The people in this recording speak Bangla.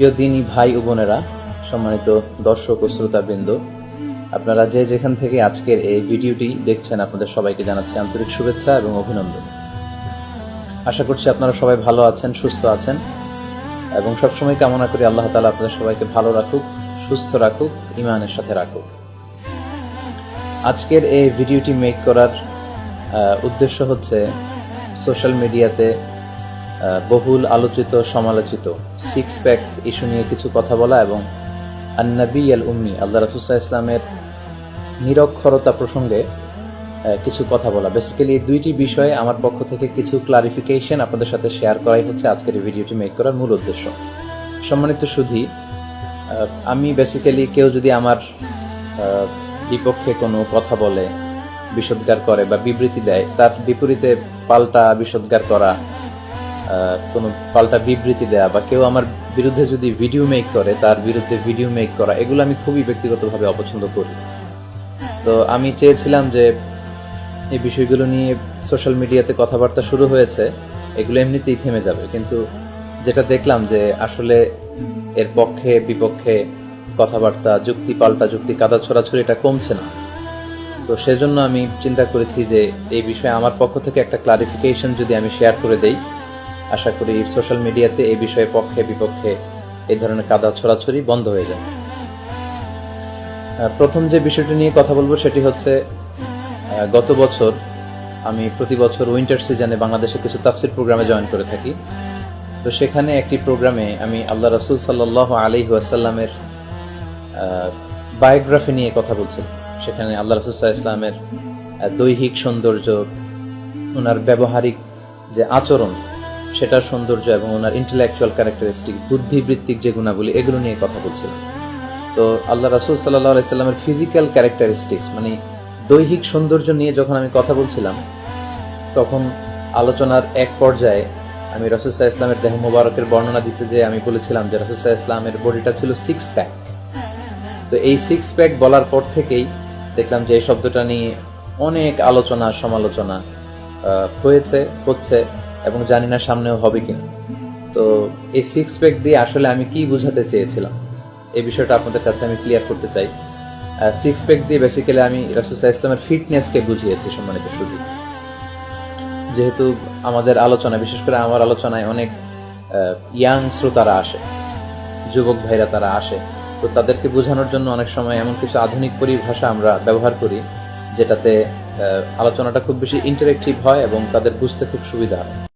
প্রিয় দিনী ভাই ও বোনেরা, সম্মানিত দর্শক ও শ্রোতাবৃন্দ, আপনারা যে যেখান থেকে আজকের এই ভিডিওটি দেখছেন, আপনাদের সবাইকে জানাচ্ছি আন্তরিক শুভেচ্ছা এবং অভিনন্দন। আশা করছি আপনারা সবাই ভালো আছেন, সুস্থ আছেন এবং সবসময় কামনা করি আল্লাহ তালা আপনাদের সবাইকে ভালো রাখুক, সুস্থ রাখুক ইমানের সাথে রাখুক। আজকের এই ভিডিওটি মেক করার উদ্দেশ্য হচ্ছে সোশ্যাল মিডিয়াতে বহুল আলোচিত, সমালোচিত সিক্স প্যাক ইস্যু নিয়ে কিছু কথা বলা এবং আন্নাবি আল উম্মি আল্লাহ রাসুসাহ ইসলামের নিরক্ষরতা প্রসঙ্গে কিছু কথা বলা। বেসিক্যালি এই দুইটি বিষয়ে আমার পক্ষ থেকে কিছু ক্লারিফিকেশন আপনাদের সাথে শেয়ার করাই হচ্ছে আজকের এই ভিডিওটি মেক করার মূল উদ্দেশ্য। সম্মানিত সুধী আমি বেসিক্যালি কেউ যদি আমার বিপক্ষে কোনো কথা বলে, বিষোদ্গার করে বা বিবৃতি দেয়, তার বিপরীতে পাল্টা বিষোদ্গার করা কোনো পাল্টা বিবৃতি দেয়া বা কেউ আমার বিরুদ্ধে যদি ভিডিও মেক করে, তার বিরুদ্ধে ভিডিও মেক করা, এগুলো আমি খুবই ব্যক্তিগতভাবে অপছন্দ করি। তো আমি চেয়েছিলাম যে এই বিষয়গুলো নিয়ে সোশ্যাল মিডিয়াতে কথাবার্তা শুরু হয়েছে, এগুলো এমনিতেই থেমে যাবে। কিন্তু যেটা দেখলাম যে আসলে এর পক্ষে, বিপক্ষে কথাবার্তা, যুক্তি পাল্টা যুক্তি, কাদা ছোড়াছুড়ি, এটা কমছে না। তো সেজন্য আমি চিন্তা করেছি যে এই বিষয়ে আমার পক্ষ থেকে একটা ক্লারিফিকেশন যদি আমি শেয়ার করে দেই আশা করি সোশ্যাল মিডিয়াতে এই বিষয়ে পক্ষে, বিপক্ষে এই ধরনের কাদা ছড়াছড়ি বন্ধ হয়ে যায়। প্রথম যে বিষয়টি নিয়ে কথা বলব সেটি হচ্ছে গত বছর আমি প্রতি বছর উইন্টার সিজনে বাংলাদেশে কিছু তাফসির প্রোগ্রামে জয়েন করে থাকি। তো সেখানে একটি প্রোগ্রামে আমি আল্লাহ রসুল সাল্লাহ আলি ওয়াসাল্লামের বায়োগ্রাফি নিয়ে কথা বলছি। সেখানে আল্লাহ রসুল ইসলামের দৈহিক সৌন্দর্য ওনার ব্যবহারিক যে আচরণ সেটার সৌন্দর্য এবং ওনার ইন্টেলেকচুয়াল ক্যারেক্টারিস্টিক বুদ্ধিবৃত্তিক যে গুণাবলী, এগুলো নিয়ে কথা বলছিলাম। তো আল্লাহ রাসুল সাল্লাহ আলাইস্লামের ফিজিক্যাল ক্যারেক্টারিস্টিক্স মানে দৈহিক সৌন্দর্য নিয়ে যখন আমি কথা বলছিলাম, তখন আলোচনার এক পর্যায়ে আমি রসুসাহ ইসলামের দেহ মোবারকের বর্ণনা দিতে যে আমি বলেছিলাম যে রসুসাহ ইসলামের বডিটা ছিল সিক্স প্যাক তো এই সিক্স প্যাক বলার পর থেকেই দেখলাম যে এই শব্দটা নিয়ে অনেক আলোচনা, সমালোচনা হয়েছে, হচ্ছে। এবং জানি না সামনেও হবে কিনা। তো এই সিক্স প্যাক দিয়ে আসলে আমি কি বোঝাতে চেয়েছিলাম, এই বিষয়টা আপনাদের কাছে আমি ক্লিয়ার করতে চাই। সিক্স প্যাক দিয়ে বেসিক্যালি আমি রাসুসাহ ইসলামের ফিটনেসকে বুঝিয়েছি সম্মানিত শুধু যেহেতু আমাদের আলোচনা, বিশেষ করে আমার আলোচনায় অনেক ইয়াং শ্রোতারা আসে, যুবক ভাইরা তারা আসে, তো তাদেরকে বোঝানোর জন্য অনেক সময় এমন কিছু আধুনিক পরিভাষা আমরা ব্যবহার করি, যেটাতে আলোচনাটা খুব বেশি ইন্টারেক্টিভ হয় এবং তাদের বুঝতে খুব সুবিধা হয়।